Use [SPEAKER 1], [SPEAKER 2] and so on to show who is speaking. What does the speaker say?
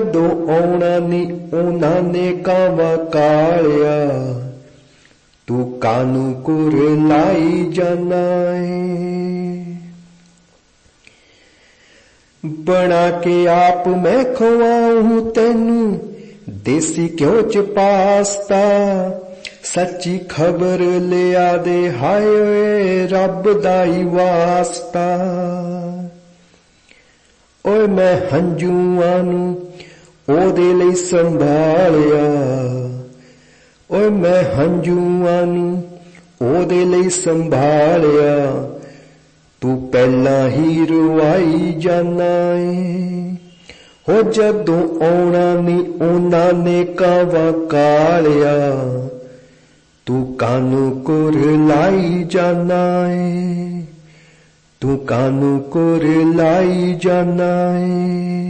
[SPEAKER 1] ਜਦੋਂ ਆਉਣਾ ਨੀ, ਉਹਨਾਂ ਨੇ ਕਾਵਾ ਕਾਲਿਆ। ਤੂੰ ਕਾਨੂੰ ਕੁਰ ਲਾਈ ਜਾਣਾ ਏ? ਬਣਾ ਕੇ ਆਪ ਮੈਂ ਖਵਾਉਂ ਤੈਨੂੰ, ਦੇਸੀ ਘਿਓ ਚ ਪਾਸਤਾ। ਸੱਚੀ ਖਬਰ ਲਿਆ ਦੇ ਹਾਏ ਓਏ, ਰੱਬ ਦਾ ਹੀ ਵਾਸਤਾ। ਓਏ ਮੈਂ ਹੰਝੂਆਂ ਨੂੰ ਉਹਦੇ ਲਈ ਸੰਭਾਲਿਆ। ਓਏ ਮੈਂ ਹੰਝੂਆਂ ਨੂੰ ਉਹਦੇ ਲਈ ਸੰਭਾਲਿਆ। ਤੂੰ ਪਹਿਲਾਂ ਹੀ ਰਵਾਈ ਜਾਣਾ ਏ। ਹੋ ਜਦੋਂ ਆਉਣਾ ਨੀ, ਉਹਨਾਂ ਨੇ ਕਾਵਾ ਕਾਲਿਆ। ਤੂੰ ਕਾਨੂੰ ਕੁਰ ਲਾਈ ਜਾਣਾ ਏ। ਤੂੰ ਕਾਨੂੰ ਕੁਰ ਲਾਈ ਜਾਣਾ ਏ।